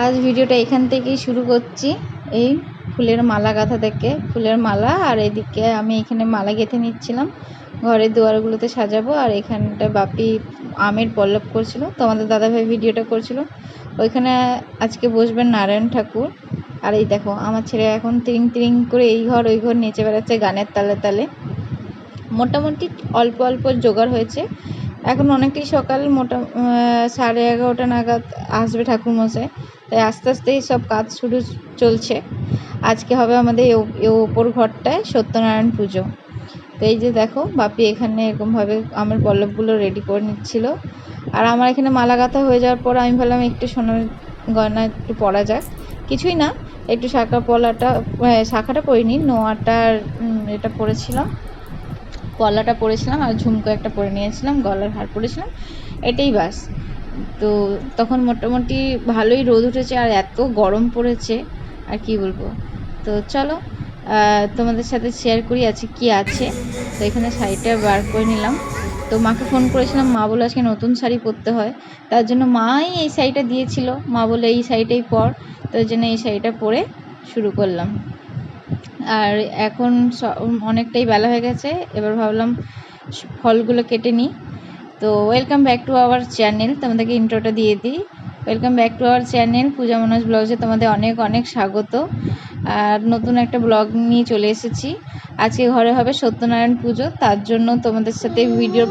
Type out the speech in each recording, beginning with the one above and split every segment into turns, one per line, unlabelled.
আজ ভিডিওটা এখান থেকেই শুরু করছি। এই ফুলের মালা গাঁথা থেকে, ফুলের মালা। আর এদিকে আমি এখানে মালা গেঁথে নিচ্ছিলাম। ঘরের দুয়ারগুলোতে সাজাবো। আর এখানটা বাপি আমের পল্লব করছিল। তোমাদের দাদাভাই ভিডিওটা করছিল। ওইখানে আজকে বসবেন নারায়ণ ঠাকুর। আর এই দেখো, আমার ছেলে এখন তিরিং তিরিং করে এই ঘর, ওই ঘর নেচে বেড়াচ্ছে গানের তালে তালে। মোটামুটি অল্প অল্প জোগাড় হয়েছে। এখন অনেকটাই সকাল মোটা সাড়ে এগারোটা নাগাদ আসবে ঠাকুরমশাই। তাই আস্তে আস্তেই সব কাজ শুরু চলছে। আজকে হবে আমাদের ওপর ঘরটায় সত্যনারায়ণ পুজো। তো এই যে দেখো, বাপি এখানে এরকমভাবে আমার পল্লবগুলো রেডি করে নিচ্ছিল। আর আমার এখানে মালা গাঁথা হয়ে যাওয়ার পর আমি ভাবলাম একটু সোনার গয়না একটু পরা যাক। কিছুই না, একটু শাখা পলাটা শাখাটা পরিনি, নোয়াটার এটা পরেছিলাম। পলাটা পরেছিলাম আর ঝুমকো একটা পরে নিয়েছিলাম, গলার হার পরেছিলাম, এটাই বাস। তো তখন মোটামুটি ভালোই রোদ উঠেছে আর এত গরম পড়েছে, আর কি বলব। তো চলো তোমাদের সাথে শেয়ার করি আছে কি আছে। তো এখানে শাড়িটা বার করে নিলাম। তো মাকে ফোন করেছিলাম, মা বলে আজকে নতুন শাড়ি পরতে হয়। তার জন্য মাই এই শাড়িটা দিয়েছিল, মা বলে, এই শাড়িটাই পর। তার জন্য এই শাড়িটা পরে শুরু করলাম। আর এখন অনেকটাই বেলা হয়ে গেছে। এবার ভাবলাম ফলগুলো কেটে নিই। তো welcome back to our channel তোমাদেরকে ইন্ট্রোটা দিয়ে দিই। Welcome back to our channel Puja Manoj ব্লগে তোমাদের অনেক অনেক স্বাগত। আর নতুন একটা ব্লগ নিয়ে চলে এসেছি। আজকে ঘরে হবে সত্যনারায়ণ পুজো, তার জন্য তোমাদের সাথে ভিডিও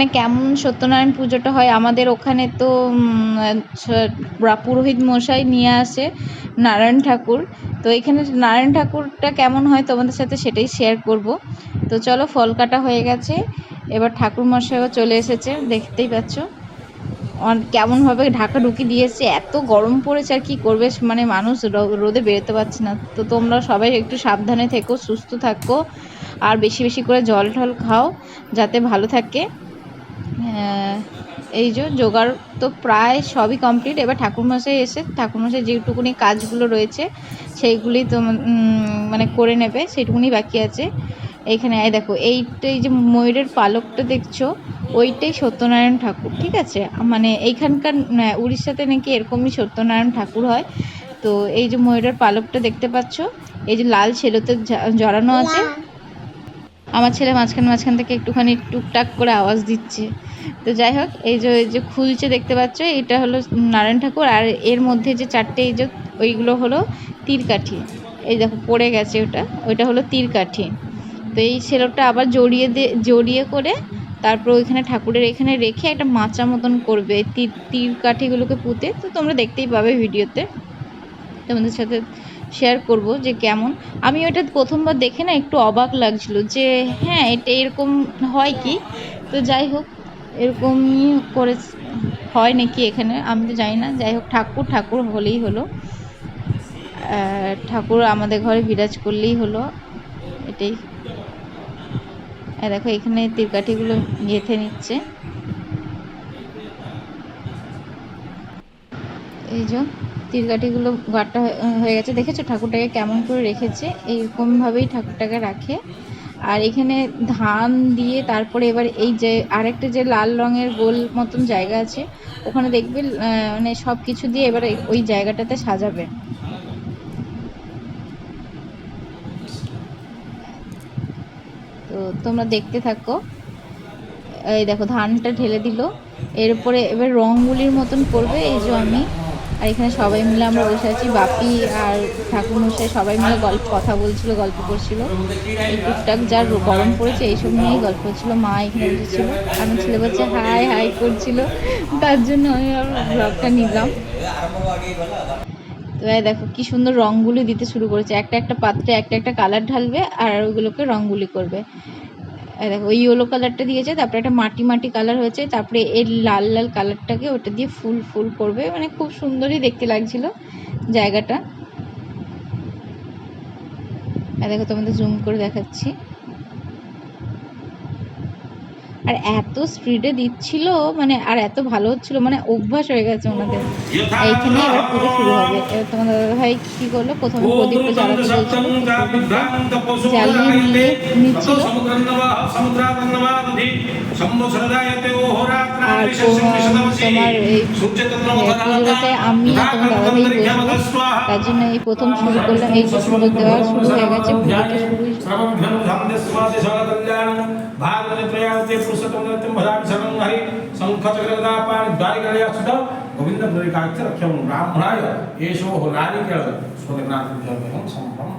মানে কেমন সত্যনারায়ণ পুজোটা হয়? আমাদের ওখানে তো পুরোহিত মশাই নিয়ে আসে নারায়ণ ঠাকুর। তো এখানে নারায়ণ ঠাকুরটা কেমন হয় তোমাদের সাথে সেটাই শেয়ার করব। তো চলো, ফল কাটা হয়ে গেছে। এবার ঠাকুর মশাইও চলে এসেছে, দেখতেই পাচ্ছ। কেমনভাবে ঢাকা ঢুকি দিয়েছে, এত গরম পড়েছে আর কি করবে? মানে মানুষ রোদে বেরোতে পারছে না। তো তোমরা সবাই একটু সাবধানে থেকো, সুস্থ থাকো, আর বেশি বেশি করে জল টল খাও, যাতে ভালো থাকে। এই যে জোগাড় তো প্রায় সবই কমপ্লিট এবার ঠাকুরমশাই এসে ঠাকুরমশাই যেটুকুনি কাজগুলো রয়েছে সেইগুলি তো মানে করে নেবে সেইটুকুনি বাকি আছে। এইখানে এই দেখো এইটাই যে ময়ূরের পালকটা দেখছ ওইটাই সত্যনারায়ণ ঠাকুর ঠিক আছে? মানে এইখানকার উড়িষ্যাতে নাকি এরকমই সত্যনারায়ণ ঠাকুর হয়। তো এই যে ময়ূরের পালকটা দেখতে পাচ্ছ এই যে লাল ছেলোতে জড়ানো আছে। আমার ছেলে মাঝখান মাঝখান থেকে একটুখানি টুকটাক করে আওয়াজ দিচ্ছে। তো যাই হোক, এই যে এই যে খুলছে দেখতে পাচ্ছ, এটা হলো নারায়ণ ঠাকুর আর এর মধ্যে যে চারটে এই যে ওইগুলো হলো তীরকাঠি। এই দেখো, পড়ে গেছে ওটা, ওইটা হলো তীরকাঠি। তো এই সেলোটা আবার জড়িয়ে দে, জড়িয়ে করে তারপর ওইখানে ঠাকুরের এখানে রেখে একটা মাচা মতন করবে তীর তীর কাঠিগুলোকে পুঁতে। তো তোমরা দেখতেই পাবে ভিডিওতে। তোমাদের সাথে শেয়ার করব যে কেমন। আমি ওটা প্রথমবার দেখে না একটু অবাক লাগছিল যে হ্যাঁ এটা এরকম হয় কি? তো যাই হোক এরকমই করে হয় নাকি এখানে? আমি তো জানি না। যাই হোক, ঠাকুর ঠাকুর হলেই হলো। ঠাকুর আমাদের ঘরে বিরাজ করলেই হলো। এটাই। দেখো, এখানে তীরকাঠিগুলো গেঁথে নিচ্ছে। এই যে, তীরকাঠিগুলো গাঁটটা হয়ে গেছে। দেখেছ? ঠাকুরটাকে কেমন করে রেখেছে? এইরকমভাবেই ঠাকুরটাকে রাখে। আর এখানে ধান দিয়ে তারপরে এবার এই যে আরেকটা যে লাল রঙের গোল মতন জায়গা আছে, ওখানে দেখবে মানে সব কিছু দিয়ে এবার ওই জায়গাটাতে সাজাবে। তো তোমরা দেখতে থাকো। এই দেখো, ধানটা ঢেলে দিল। এরপরে এবার রঙগুলির মতন করবে এই যে আমি। আর এখানে সবাই মিলে আমরা বসে আছি। বাপি আর ঠাকুরমশাই সবাই মিলে গল্প, কথা বলছিল, গল্প করছিল। এই টুকটাক যার গরম পড়েছে, এইসব নিয়েই গল্প হচ্ছিল। মা এখানে বসেছিল। আমি ছেলে বলছে, হাই হাই করছিল। তার জন্য আমি ব্লগটা নিলাম। তো দেখো, কি সুন্দর রঙগুলি দিতে শুরু করেছে। একটা একটা পাত্রে একটা একটা কালার ঢালবে আর ওইগুলোকে রঙগুলি করবে। দেখো, ওই ইয়েলো কালারটা দিয়েছে, তারপরে একটা মাটি মাটি কালার হয়েছে, তারপরে এর লাল লাল কালারটাকে ওটা দিয়ে ফুল ফুল করবে মানে খুব সুন্দরই দেখতে লাগছিল জায়গাটা। দেখো, তোমাদের জুম করে দেখাচ্ছি। আর এত স্পিডে দিচ্ছিল মানে আর এত ভালো হচ্ছিল মানে অভ্যাস হয়ে গেছে ওনাদের এইখানে এবার পুজো শুরু হবে এবার তোমাদের দাদা ভাই কি করল প্রথমে প্রদীপটা জ্বালাতে বলছিল জ্বালিয়ে নিয়ে নিচ্ছিল আর তোমার তোমার এই পুজোটাতে আমি আর তোমার দাদা ভাই বসবো তার জন্য এই প্রথম শুরু করলাম এই পুজো দেওয়া শুরু হয়ে গেছে পুজোটা শুরু
गोविंद प्रकाश रख्यम ब्राह्मणाय येषो नारिकेळ स्वदनाथ जन्म संभ्रम
মা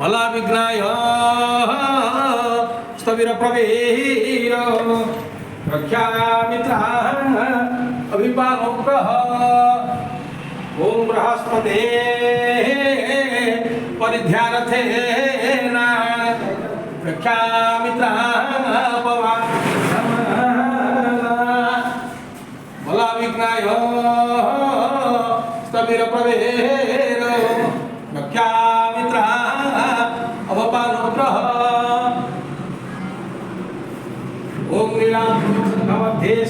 బలవిఘ్నాయ స్థవిర ప్రవీర ప్రఖ్యామిత్ర అభిపానుగ్రహ ఓం బృహస్పతే పరిధ్యానథేన ప్రఖ్యా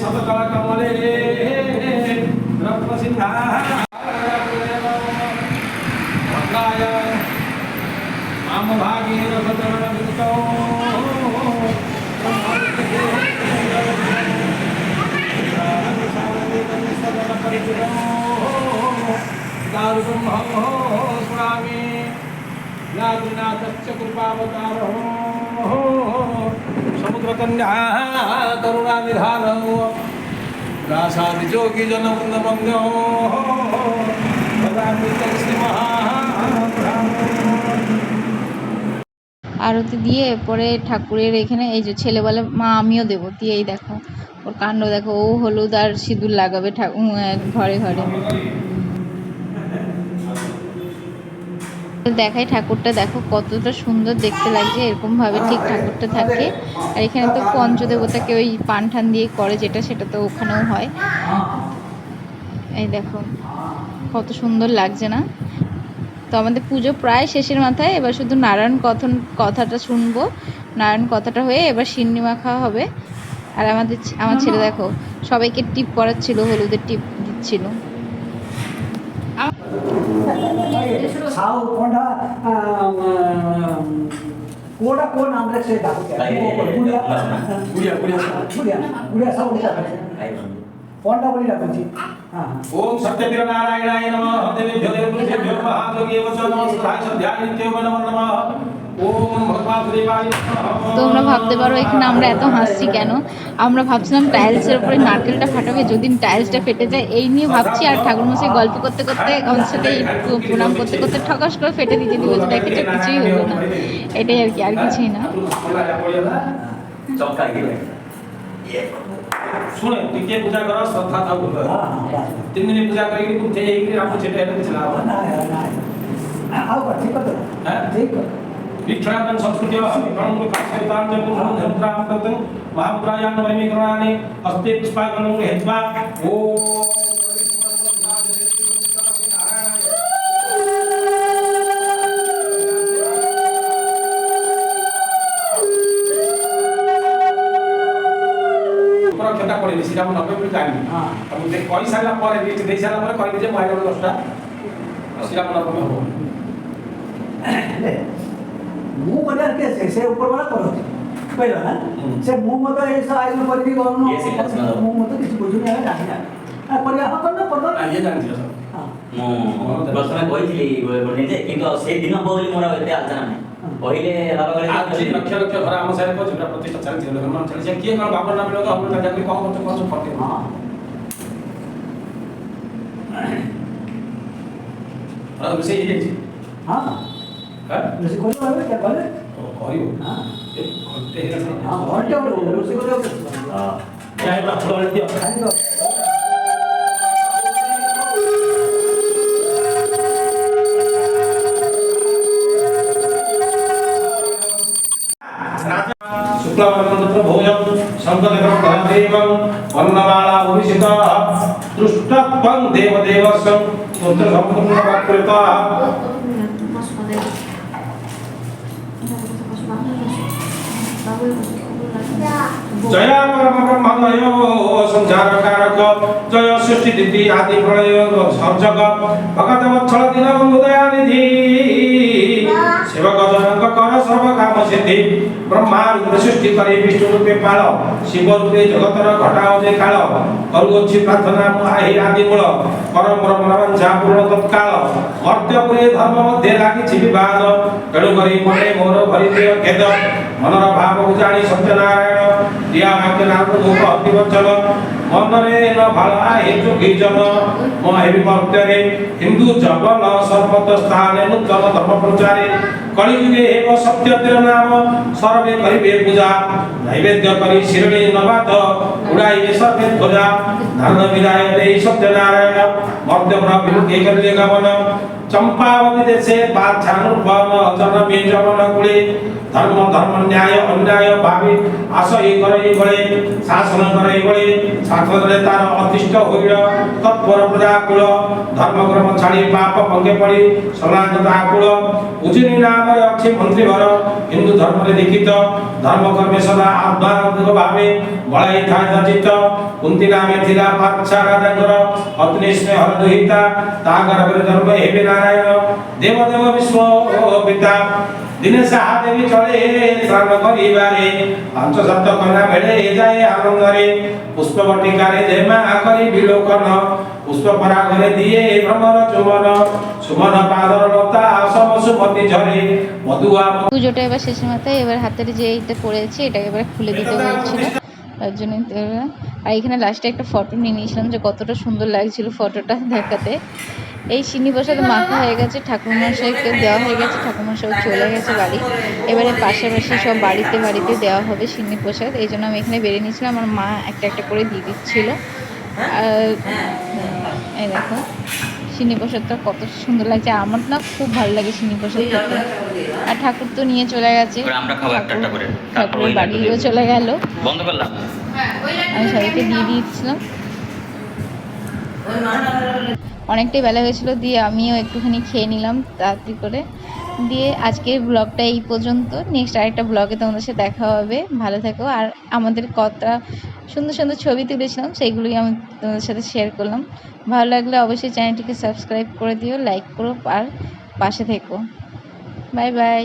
भवध्ये सतकलकमले रत्नसिंहाय भद्राय मामभागेन भद्रणविदुतौ दारुब्रह्मो स्मरामि यादृनाथश्च कृपावतारो समुद्रकन्या करुणानिधानो रासादिजोगी जनवृन्दमन्यो वदामि तस्य महाब्राह्मणो
আরতি দিয়ে পরে ঠাকুরের এখানে এই যে ছেলে বলে মা আমিও দেবো দিয়ে এই দেখো ওর কাণ্ড দেখো ও হলুদ আর সিঁদুর লাগাবে ঠা- উম, আহ, ঘরে ঘরে দেখাই ঠাকুরটা। দেখো কতটা সুন্দর দেখতে লাগছে এরকম ভাবে ঠিক ঠাকুরটা থাকে। আর এখানে তো পঞ্চদেবতাকে ওই পান ঠান দিয়ে করে যেটা, সেটা তো ওখানেও হয়। এই দেখো, কত সুন্দর লাগছে না? তো আমাদের পুজো প্রায় শেষের মাথায়, এবার শুধু নারায়ণ কথন, কথাটা শুনব। নারায়ণ কথাটা হয়ে এবার সিন্নি মাখা হবে। আর আমাদের আমার ছেলে দেখো, সবাইকে টিপ করাচ্ছিল হলুদের টিপ দিচ্ছিল।
పోకుండా కూడా
కో నామ
లక్షే దాకు గుడియా గుడియా గుడియా గుడియా గుడియా
సౌండ్ పోండా బలి రాకుంచి ఓం సత్య తిర నారాయణాయ నమః దేవేభ్యో దేవేభ్యో మహాదేవేభ్యో నమః సదాశం ధ్యానిత్యేవ నమః
তোমরা ভাবতে পারো এখানে আমরা এত হাসছি কেন? আমরা ভাবছিলাম টাইলসের উপরে নারকেলটা ফাটাবে যদি টাইলসটা ফেটে যায় এই নিয়ে ভাবছি আর ঠাকুরমশাই গল্প করতে করতে আমার সাথে প্রণাম করতে করতে ঠকাস করে ফেটে দিতে দিব যে দেখেছ কিছুই হলো না। এটাই আর কি আর কিছুই না।
दीक्षातं संस्कृत्य प्रणं काशितां च पुरुषं धत्रां तत् महाप्रायान् वैमीकरणानि अस्ति पुष्पाकणं हेत्वा ॐ କହିଲି ସେଇଟା ମୁଁ ନବେ ବୋଲି ଜାଣିନି ମୁଁ କହି ସାରିଲା ପରେ ଲିଷ୍ଟ ଦେଇ ସାରିଲା ପରେ କହିଲି ଯେ ମୁଁ ଆଇଗଲ ଦଶଟା ସେଇଟା ମୁଁ ନବେ ହବ
ହେଲେ ମୁଁ କରିବାର କିଏ ସେ ସେ ଉପରବାଲା କରନ୍ତି ବୁଝିଲ ନା
ହୁଁ।
ସେ ମୁଁ ମଧ୍ୟ ଏସବୁ ଆୟୋଜନ କରିକି ଗଣନ
ଇଏ ସେ ଲକ୍ଷ୍ମଣ ବାବୁ।
ମୁଁ ମଧ୍ୟ କିଛି ବୁଝୁନି ଆମେ ଜାଣିନା ଆଉ କରିବା ହଁ କରିଦେବା
ନା,
କରିଦେବା
ଇଏ ଜାଣିଥିବ ସବୁ
ହଁ
ମୁଁ ପ୍ରଥମେ କହିଥିଲି ଗୋଟେ ଯେ କିନ୍ତୁ ଆଉ ସେଇ ଦିନ ବୋଲି ମୋର ଆଉ ଏତେ ଆଲୋଚନା ନାହିଁ କହିଲେ ବାବା
ଆଜି
କହିଲେ
ଲକ୍ଷ ଲକ୍ଷ ଘର ଆମ ସାହିରେ କହୁଛି ପୁରା ପ୍ରତିଷ୍ଠା ଚାଲିଛି ହନୁମାନ ଚାଲିଛି କିଏ କଣ ବାବର ନାମ ଲୋକ ହନୁମାନ ଚାଲିଛି କଣ କରୁଛ କଣ ସବୁ ଫଟେଇ
ହଁ
ଆଉ ରୋଷେଇ ହେଇଯାଇଛି
ହଁ
शुक्लवर्णत्र भोजं शङ्खदेवं धनदेवं वर्णमाला भूषित दृष्टत्वं देवदेवस्यं पुत्रसम्पूर्णवत्कृतः জয় পরম ব্রহ্মময় সংসার কারক জয় সৃষ্টি দিদি আদি প্রলয় সব জগৎ ভগত বৎসল দীনবন্ধু দয়ানিধি। সর্ব কাম সিদ্ধি ব্রহ্মা রূপে সৃষ্টি করে বিষ্ণু রূপে পাল শিব রূপে জগতর ঘটাও যে কাল করুଅছি প্রার্থনা আহি আদি মূল, পরম রমণবাঞ্ছা পূর্ণ তৎকাল মর্ত্য পুরে ধর্ম মধ্যে লাগিছি বিবাদ তেণু করি মনে মোর ভরিতেয় খেদ মনর ভাবକୁ ଜାଣି ସତ୍ୟନାରାୟଣ ଦିଆ ବାକ୍ୟ ନାମ ରୂପ ଅତିବଚନ ಮನರೇನ ಫಲ ಹೇತು ಕೀಚನ ಮಹಿ ಭಕ್ತರೆ ಹಿಂದೂ ಜವನ ಸರ್ವತ ಸ್ಥಾನೆ ನೂತನ ಧರ್ಮ ಪ್ರಚಾರೆ ಕಳಿಯುಗೆ ಹೇವ ಸತ್ಯತ್ರ ನಾಮ ಸರ್ವೇ ಕರಿಬೆ ಪೂಜಾ ನೈವೇದ್ಯ ಕರಿ ಶಿರಣೆ ನವಾತ ಉಡಾಯಿವೆ ಸರ್ವೇ ಧ್ವಜಾ ಧರ್ಮ ವಿದಾಯತೆ ಸತ್ಯನಾರಾಯಣ ಮರ್ತ್ಯ ಪ್ರಾಪ್ತಿ ಏಕಲ್ಯ ಗಮನ ಚಂಪಾವತಿ ದೇಶೆ ಪಾಚ್ಛಾನುರ್ಭವನ ಅಚರಣ କୁଳେ ଧର୍ମ ଧର୍ମ ନ୍ୟାୟ ଅନ୍ୟାୟ অন্যায় ଆସ ଏ করে বলে ଶାସନ করে বলে ସାଂସଦରେ ତାର ଅତିଷ୍ଠ ହୋଇର ତତ୍ପରପୂରା କୁଳ ଧର୍ମକ୍ରମ ଛାଡ଼ି ପାପ ପଙ୍ଗେ ପଡ଼ି ସମାଜତା ଆକୁଳ ଉଜିନି ନାମରେ ଅଛି ମନ୍ତ୍ରୀ ଘର ହିନ୍ଦୁ ଧର୍ମରେ ଦୀକ୍ଷିତ ଧର୍ମକର୍ମେ ସଦା ଆହ୍ୱାନ ଭାବେ ବଳାଇଥାଏ ଥାଏ କୁନ୍ତି ନାମେ ଥିଲା ପାଚ୍ଛା ରାଜାଙ୍କର ଅଗ୍ନି ସ୍ନେହ ଦୁହିତା ତା ଗର୍ଭରେ ଜନ୍ମ ହେବେ ନାରାୟଣ ଦେବ ଦେବ ବିଷ୍ଣୁ ପିତା দিনে সাহাদেবী চলে স্নান করিবারে। পঞ্চশত কণা বেড়ে যায় আনন্দরে পুষ্প বটিকারে জেমা করি বিলোকন। পুষ্প পরাগরে দিয়ে ভ্রমর চুমন। সুমন পাদর লতা সব সুমতি ঝরে। মধুয়া
পুজোটা এবার শেষে মাথায় এবার হাতের যে এইটা পড়েছে এটা এবার খুলে দিতে বলছিল। তার জন্য আর এখানে লাস্টে একটা ফটো নিয়ে নিয়েছিলাম যে কতটা সুন্দর লাগছিল ফটোটা দেখাতে। এই সিন্নি প্রসাদ মাখা হয়ে গেছে, ঠাকুরমশাইকে দেওয়া হয়ে গেছে, ঠাকুরমশাই চলে গেছে বাড়ি। এবারে পাশাপাশি সব বাড়িতে বাড়িতে দেওয়া হবে সিন্নি প্রসাদ এই জন্য আমি এখানে বেরিয়ে নিয়েছিলাম, আমার মা একটা একটা করে দিয়ে দিচ্ছিল। আর এই দেখো সিন্নি প্রসাদটা কত সুন্দর লাগছে আমার না খুব ভালো লাগে প্রসাদ আর ঠাকুর তো নিয়ে চলে গেছে।
আমরা খাব একটা একটা করে। তারপর
ঠাকুরের
ওই
বাড়িও চলে গেল।
বন্ধ করলাম।
আমি সবাইকে দিয়ে দিয়েছিলাম অনেকটাই বেলা হয়েছিল দিয়ে আমিও একটুখানি খেয়ে নিলাম তাড়াতাড়ি করে। দিয়ে আজকের ব্লগটা এই পর্যন্ত। নেক্সট আরেকটা ব্লগে তোমাদের সাথে দেখা হবে। ভালো থেকো। আর আমাদের কতটা সুন্দর সুন্দর ছবি তুলেছিলাম, সেইগুলোই আমি তোমাদের সাথে শেয়ার করলাম। ভালো লাগলে অবশ্যই চ্যানেলটিকে সাবস্ক্রাইব করে দিও লাইক করো, আর পাশে থেকো। Bye bye